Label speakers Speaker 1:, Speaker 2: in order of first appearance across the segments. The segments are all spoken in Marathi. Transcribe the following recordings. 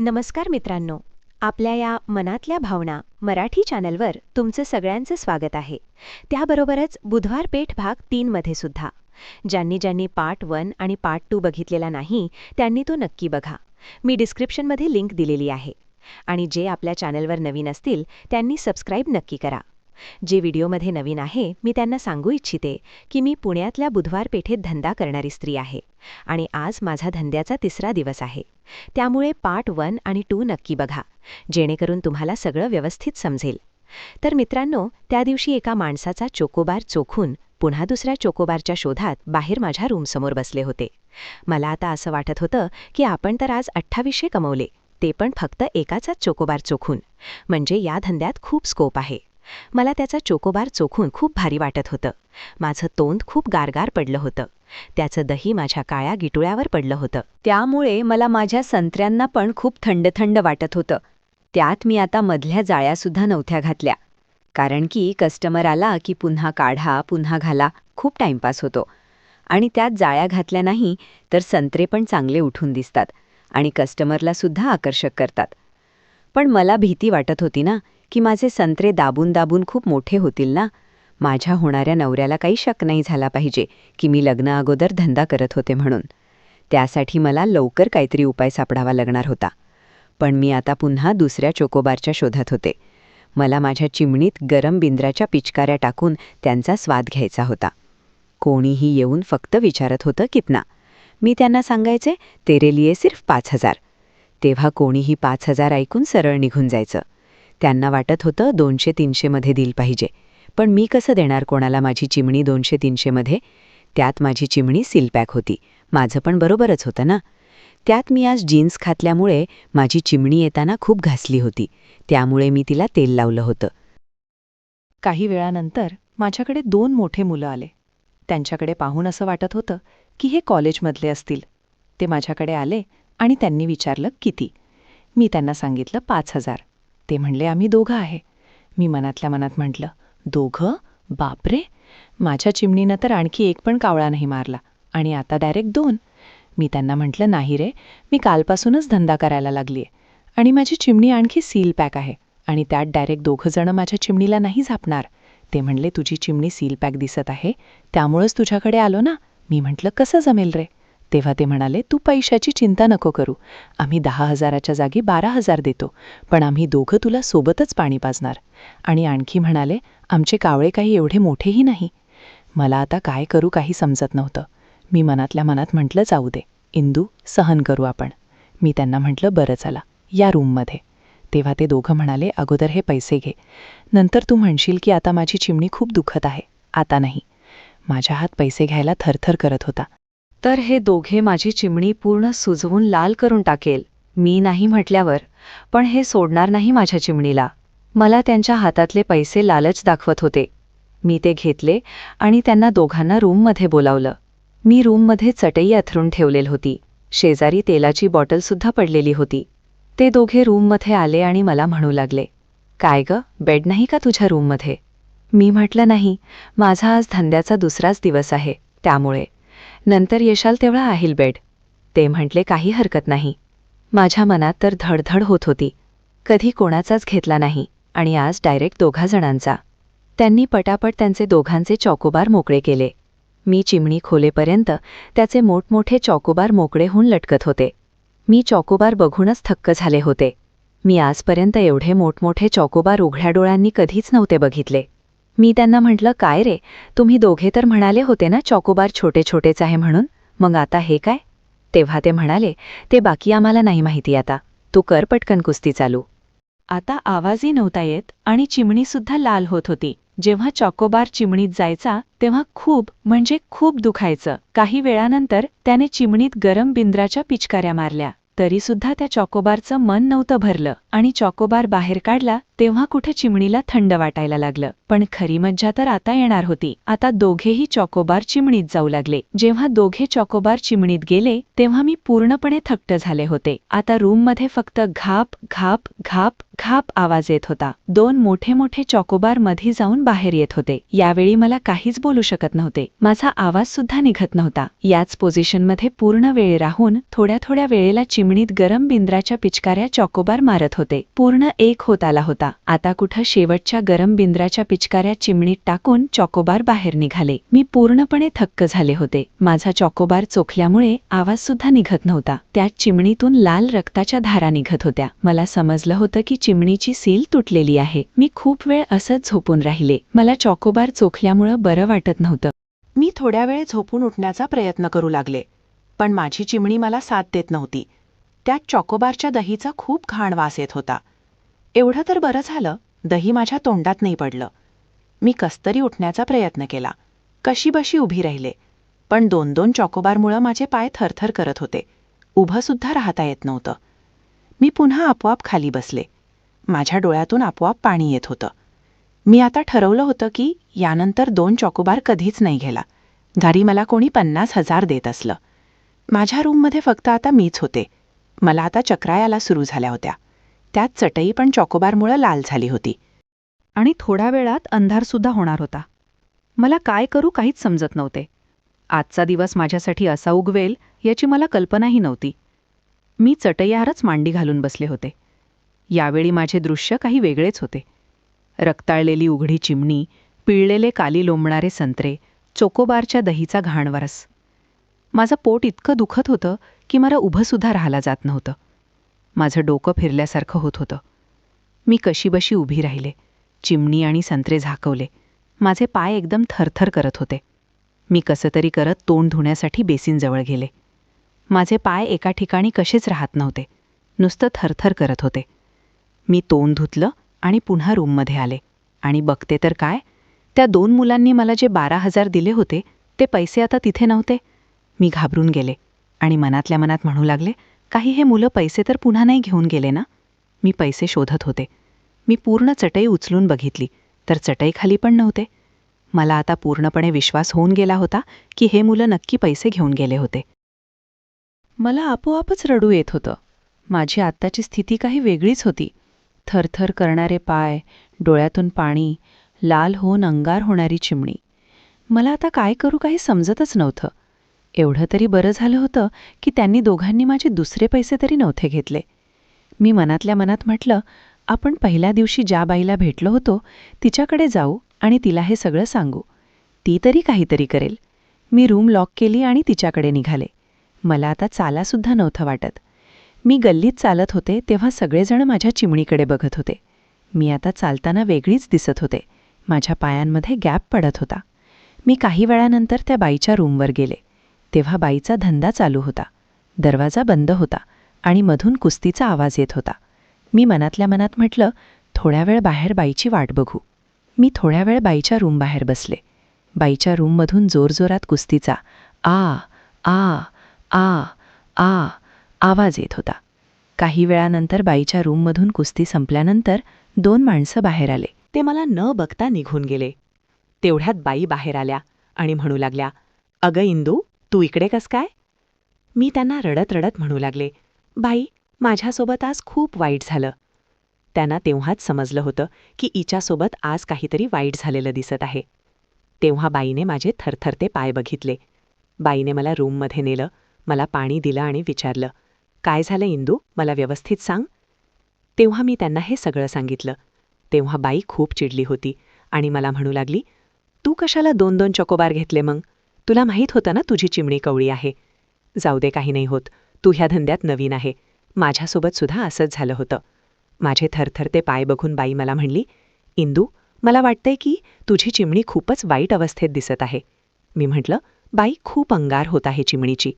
Speaker 1: नमस्कार मित्रांनो. आपल्या या मनातल्या भावना मराठी चॅनलवर तुमचं सगळ्यांचं स्वागत आहे. त्याबरोबरच बुधवार पेठ भाग तीनमध्ये सुद्धा. ज्यांनी ज्यांनी पार्ट वन आणि पार्ट टू बघितलेला नाही त्यांनी तो नक्की बघा. मी डिस्क्रिप्शनमध्ये लिंक दिलेली आहे. आणि जे आपल्या चॅनलवर नवीन असतील त्यांनी सबस्क्राईब नक्की करा. जे व्हिडिओमध्ये नवीन आहे मी त्यांना सांगू इच्छिते की मी पुण्यातल्या बुधवार पेठेत धंदा करणारी स्त्री आहे आणि आज माझा धंद्याचा तिसरा दिवस आहे. त्यामुळे पार्ट वन आणि टू नक्की बघा जेणेकरून तुम्हाला सगळं व्यवस्थित समजेल. तर मित्रांनो त्या दिवशी एका माणसाचा चोकोबार चोखून पुन्हा दुसऱ्या चोकोबारच्या शोधात बाहेर माझ्या रूमसमोर बसले होते. मला आता असं वाटत होतं की आपण तर आज अठ्ठावीसशे कमवले ते पण फक्त एकाचाच चोकोबार चोखून. म्हणजे या धंद्यात खूप स्कोप आहे. मला त्याचा चोकोबार चोखून खूप भारी वाटत होतं. माझं तोंड खूप गारगार पडलं होतं. त्याचं दही माझ्या काळ्या गिटुळ्यावर पडलं होतं. त्यामुळे मला माझ्या संत्र्यांना पण खूप थंड थंड वाटत होतं. त्यात मी आता मधल्या जाळ्यासुद्धा नव्हत्या घातल्या. कारण की कस्टमर आला की पुन्हा काढा पुन्हा घाला खूप टाईमपास होतो. आणि त्यात जाळ्या घातल्या नाही तर संत्रे पण चांगले उठून दिसतात. आणि कस्टमरला सुद्धा आकर्षक करतात. पण मला भीती वाटत होती ना की माझे संत्रे दाबून दाबून खूप मोठे होतील ना. माझ्या होणाऱ्या नवऱ्याला काही शक नाही झाला पाहिजे की मी लग्न अगोदर धंदा करत होते म्हणून. त्यासाठी मला लवकर काहीतरी उपाय सापडावा लागणार होता. पण मी आता पुन्हा दुसऱ्या चोकोबारच्या शोधात होते. मला माझ्या चिमणीत गरम बिंद्राच्या पिचकाऱ्या टाकून त्यांचा स्वाद घ्यायचा होता. कोणीही येऊन फक्त विचारत होतं कितना? मी त्यांना सांगायचे तेरे लिए सिर्फ पाच हजार. तेव्हा कोणीही पाच हजार ऐकून सरळ निघून जायचं. त्यांना वाटत होतं दोनशे तीनशेमध्ये दिल पाहिजे. पण मी कसं देणार कोणाला माझी चिमणी दोनशे तीनशेमध्ये त्यात माझी चिमणी सिलपॅक होती. माझं पण बरोबरच होतं ना? त्यात मी आज जीन्स खातल्यामुळे माझी चिमणी येताना खूप घासली होती. त्यामुळे मी तिला तेल लावलं होतं.
Speaker 2: काही वेळानंतर माझ्याकडे दोन मोठे मुलं आले. त्यांच्याकडे पाहून असं वाटत होतं की हे कॉलेजमधले असतील. ते माझ्याकडे आले आणि त्यांनी विचारलं किती? मी त्यांना सांगितलं पाच हजार. ते म्हणले आम्ही दोघं आहे. मी मनातल्या मनात म्हटलं दोघं? बापरे! माझ्या चिमणीनं तर आणखी एक पण कावळा नाही मारला आणि आता डायरेक्ट दोन. मी त्यांना म्हटलं नाही रे मी कालपासूनच धंदा करायला लागलीये आणि माझी चिमणी आणखी सील पॅक आहे आणि त्यात डायरेक्ट दोघं जणं माझ्या चिमणीला नाही झापणार. ते म्हणले तुझी चिमणी सील पॅक दिसत आहे त्यामुळंच तुझ्याकडे आलो ना. मी म्हटलं कसं जमेल रे? तेव्हा ते म्हणाले तू पैशाची चिंता नको करू. आम्ही दहा हजाराच्या जागी बारा हजार देतो पण आम्ही दोघं तुला सोबतच पाणी पाजणार. आणि आणखी म्हणाले आमचे कावळे काही एवढे मोठेही नाही. मला आता काय करू काही समजत नव्हतं. मी मनातल्या मनात म्हटलं जाऊ दे. इंदू सहन करू आपण. मी त्यांना म्हटलं बरं चला या रूममध्ये. तेव्हा ते दोघं म्हणाले अगोदर हे पैसे घे. नंतर तू म्हणशील की आता माझी चिमणी खूप दुखत आहे. आता नाही. माझ्या हात पैसे घ्यायला थरथर करत होता.
Speaker 1: तर हे दोघे माझी चिमणी पूर्ण सुजवून लाल करून टाकेल. मी नाही म्हटल्यावर पण हे सोडणार नाही माझ्या चिमणीला. मला त्यांच्या हातातले पैसे लालच दाखवत होते. मी ते घेतले आणि त्यांना दोघांना रूममध्ये बोलावलं. मी रूममध्ये चटई अथरून ठेवलेली होती. शेजारी तेलाची बॉटलसुद्धा पडलेली होती. ते दोघे रूममध्ये आले आणि मला म्हणू लागले काय ग बेड नाही का तुझ्या रूममध्ये? मी म्हटलं नाही माझा आज धंद्याचा दुसराच दिवस आहे त्यामुळे. नंतर येशाल तेवढा आहे बेड. ते म्हटले काही हरकत नाही. माझ्या मनात तर धडधड होत होती. कधी कोणाचाच घेतला नाही आणि आज डायरेक्ट दोघा जणांचा. त्यांनी पटापट त्यांचे दोघांचे चॉकोबार मोकळे केले. मी चिमणी खोलेपर्यंत त्याचे मोठमोठे चॉकोबार मोकळे होऊन लटकत होते. मी चॉकोबार बघूनच थक्क झाले होते. मी आजपर्यंत एवढे मोठमोठे चॉकोबार उघड्या डोळ्यांनी कधीच नव्हते बघितले. मी त्यांना म्हटलं काय रे? तुम्ही दोघे तर म्हणाले होते ना चॉकोबार छोटे छोटेच आहे म्हणून. मग आता हे काय? तेव्हा ते म्हणाले ते बाकी आम्हाला नाही माहिती आता. तू कर पटकन कुस्ती चालू. आता आवाजही नव्हता येत आणि चिमणीसुद्धा लाल होत होती. जेव्हा चॉकोबार चिमणीत जायचा तेव्हा खूप म्हणजे खूप दुखायचं. काही वेळानंतर त्याने चिमणीत गरम बिंद्राच्या पिचकाऱ्या मारल्या. तरीसुद्धा त्या चॉकोबारचं मन नव्हतं भरलं आणि चॉकोबार बाहेर काढला
Speaker 3: तेव्हा कुठे चिमणीला थंड वाटायला लागलं. पण खरी मज्जा तर आता येणार होती. आता दोघेही चॉकोबार चिमणीत जाऊ लागले. जेव्हा दोघे चॉकोबार चिमणीत गेले तेव्हा मी पूर्णपणे थक्ट झाले होते. आता रूममध्ये फक्त घाप घाप घाप घाप आवाज येत होता. दोन मोठे मोठे चॉकोबारमध्ये जाऊन बाहेर येत होते. यावेळी मला काहीच बोलू शकत नव्हते. माझा आवाज सुद्धा निघत नव्हता. याच पोझिशनमध्ये पूर्ण वेळ राहून थोड्या थोड्या वेळेला चिमणीत गरम बिंद्राच्या पिचकाऱ्या चॉकोबार मारत होते. पूर्ण एक होत आला होता. आता कुठं शेवटच्या गरम बिंद्राच्या पिचकाऱ्या चिमणीत टाकून चॉकोबार बाहेर निघाले. मी पूर्णपणे थक्क झाले होते. माझा चॉकोबार चोखल्यामुळे आवाज सुद्धा निघत नव्हता. त्यात चिमणीतून लाल रक्ताच्या धारा निघत होत्या. मला समजलं होतं की चिमणीची सील तुटलेली आहे. मी खूप वेळ असंच झोपून राहिले. मला चॉकोबार चोखल्यामुळं बरं वाटत नव्हतं.
Speaker 2: मी थोड्या वेळ झोपून उठण्याचा प्रयत्न करू लागले. पण माझी चिमणी मला साथ देत नव्हती. त्यात चॉकोबारच्या दहीचा खूप घाण वास येत होता. एवढं तर बरं झालं दही माझ्या तोंडात नाही पडलं. मी कस्तरी उठण्याचा प्रयत्न केला. कशीबशी उभी राहिले. पण दोन दोन चॉकोबारमुळं माझे पाय थरथर करत होते. उभं सुद्धा राहता येत नव्हतं. मी पुन्हा आपोआप खाली बसले. माझ्या डोळ्यातून आपोआप पाणी येत होतं. मी आता ठरवलं होतं की यानंतर दोन चॉकोबार कधीच नाही गेला घरी मला कोणी पन्नास हजार देत असलं. माझ्या रूममध्ये फक्त आता मीच होते. मला आता चक्रायाला सुरू झाल्या होत्या. त्यात चटई पण चॉकोबारमुळं लाल झाली होती.
Speaker 3: आणि थोड्या वेळात अंधारसुद्धा होणार होता. मला काय करू काहीच समजत नव्हते. आजचा दिवस माझ्यासाठी असा उगवेल याची मला कल्पनाही नव्हती. मी चटईहारच मांडी घालून बसले होते. यावेळी माझे दृश्य काही वेगळेच होते. रक्ताळलेली उघडी चिमणी पिळलेले काली लोंबणारे संत्रे चोकोबारच्या दहीचा घाणवरस माझं पोट इतकं दुखत होतं की मला उभंसुद्धा राहायला जात नव्हतं. माझं डोकं फिरल्यासारखं होत होतं. मी कशीबशी उभी राहिले. चिमणी आणि संत्रे झाकवले. माझे पाय एकदम थरथर करत होते. मी कसं तरी करत तोंड धुण्यासाठी बेसिनजवळ गेले. माझे पाय एका ठिकाणी कसेच राहत नव्हते. नुसतं थरथर करत होते. मी तोंड धुतलं आणि पुन्हा रूममध्ये आले. आणि बघते तर काय? त्या दोन मुलांनी मला जे बारा हजार दिले होते ते पैसे आता तिथे नव्हते. मी घाबरून गेले आणि मनातल्या मनात म्हणू लागले काही हे मुलं पैसे तर पुन्हा नाही घेऊन गेले ना? मी पैसे शोधत होते. मी पूर्ण चटई उचलून बघितली तर चटईखाली पण नव्हते. मला आता पूर्णपणे विश्वास होऊन गेला होता की हे मुलं नक्की पैसे घेऊन गेले होते. मला आपोआपच रडू येत होतं. माझी आत्ताची स्थिती काही वेगळीच होती. थरथर करणारे पाय डोळ्यातून पाणी लाल होऊन अंगार होणारी चिमणी. मला आता काय करू काही समजतच नव्हतं. एवढं तरी बरं झालं होतं की त्यांनी दोघांनी माझे दुसरे पैसे तरी नव्हते घेतले. मी मनातल्या मनात म्हटलं आपण पहिल्या दिवशी ज्या बाईला भेटलो होतो तिच्याकडे जाऊ आणि तिला हे सगळं सांगू. ती तरी काहीतरी करेल. मी रूम लॉक केली आणि तिच्याकडे निघाले. मला आता चालासुद्धा नव्हतं वाटत. मी गल्लीत चालत होते तेव्हा सगळेजण माझ्या चिमणीकडे बघत होते. मी आता चालताना वेगळीच दिसत होते. माझ्या पायांमध्ये गॅप पडत होता. मी काही वेळानंतर त्या बाईच्या रूमवर गेले. तेव्हा बाईचा धंदा चालू होता. दरवाजा बंद होता आणि मधून कुस्तीचा आवाज येत होता. मी मनातल्या मनात म्हटलं थोड्या वेळ बाहेर बाईची वाट बघू. मी थोड्या वेळ बाईच्या रूमबाहेर बसले. बाईच्या रूममधून जोरजोरात कुस्तीचा आ आ आ आ आवाज येत होता. काही वेळानंतर बाईच्या रूममधून कुस्ती संपल्यानंतर दोन माणसं बाहेर आले.
Speaker 2: ते मला न बघता निघून गेले. तेवढ्यात बाई बाहेर आल्या आणि म्हणू लागल्या अगं इंदू तू इकडे कस काय? मी त्यांना रडत रडत म्हणू लागले बाई माझ्यासोबत आज खूप वाईट झालं. त्यांना तेव्हाच समजलं होतं की इच्यासोबत आज काहीतरी वाईट झालेलं दिसत आहे. तेव्हा बाईने माझे थरथरते पाय बघितले. बाईने मला रूममध्ये नेलं मला पाणी दिलं आणि विचारलं काय झालं इंदू? मला व्यवस्थित सांग. तेव्हा मी त्यांना हे सगळं सांगितलं. तेव्हा बाई खूप चिडली होती आणि मला म्हणू लागली तू कशाला दोन दोन चकोबार घेतले मग? तुला माहीत होतं ना तुझी चिमणी कवळी आहे. जाऊ दे काही नाही होत. तू ह्या धंद्यात नवीन आहे. माझ्यासोबत सुद्धा असंच झालं होतं. माझे थरथरते पाय बघून बाई मला म्हणली इंदू मला वाटतंय की तुझी चिमणी खूपच वाईट अवस्थेत दिसत आहे. मी म्हटलं बाई खूप अंगार होत आहे चिमणीची.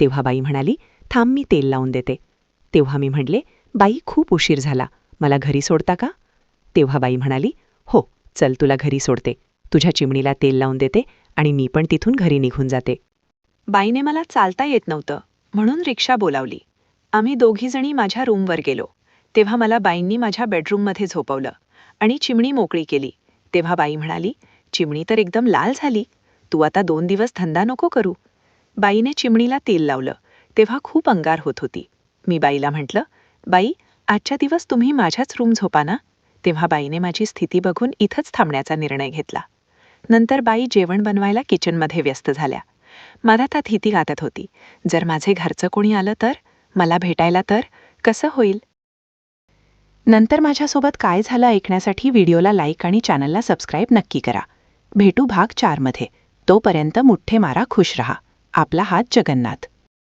Speaker 2: तेव्हा बाई म्हणाली थांब मी तेल लावून देते. तेव्हा मी म्हटले बाई खूप उशीर झाला. मला घरी सोडता का? तेव्हा बाई म्हणाली हो चल तुला घरी सोडते. तुझ्या चिमणीला तेल लावून देते आणि मी पण तिथून घरी निघून जाते. बाईने मला चालता येत नव्हतं म्हणून रिक्षा बोलावली. आम्ही दोघीजणी माझ्या रूमवर गेलो. तेव्हा मला बाईंनी माझ्या बेडरूममध्ये झोपवलं आणि चिमणी मोकळी केली. तेव्हा बाई म्हणाली चिमणी तर एकदम लाल झाली. तू आता दोन दिवस धंदा नको करू. बाईने चिमणीला तेल लावलं. तेव्हा खूप अंगार होत होती. मी बाईला म्हटलं बाई आजच्या दिवस तुम्ही माझ्याच रूम झोपा ना. तेव्हा बाईने माझी स्थिती बघून इथंच थांबण्याचा निर्णय घेतला. नंतर बाई जेवण बनवायला किचनमध्ये व्यस्त झाल्या. मला मनात भीती गातत होती. जर माझे घरचं कोणी आलं तर? मला भेटायला तर? कसं होईल?
Speaker 3: नंतर माझ्यासोबत काय झालं ऐकण्यासाठी व्हिडिओला लाईक आणि चॅनलला सबस्क्राईब नक्की करा. भेटू भाग चारमध्ये. तोपर्यंत मुठ्ठे मारा खुश रहा. आपला हात जगन्नाथ.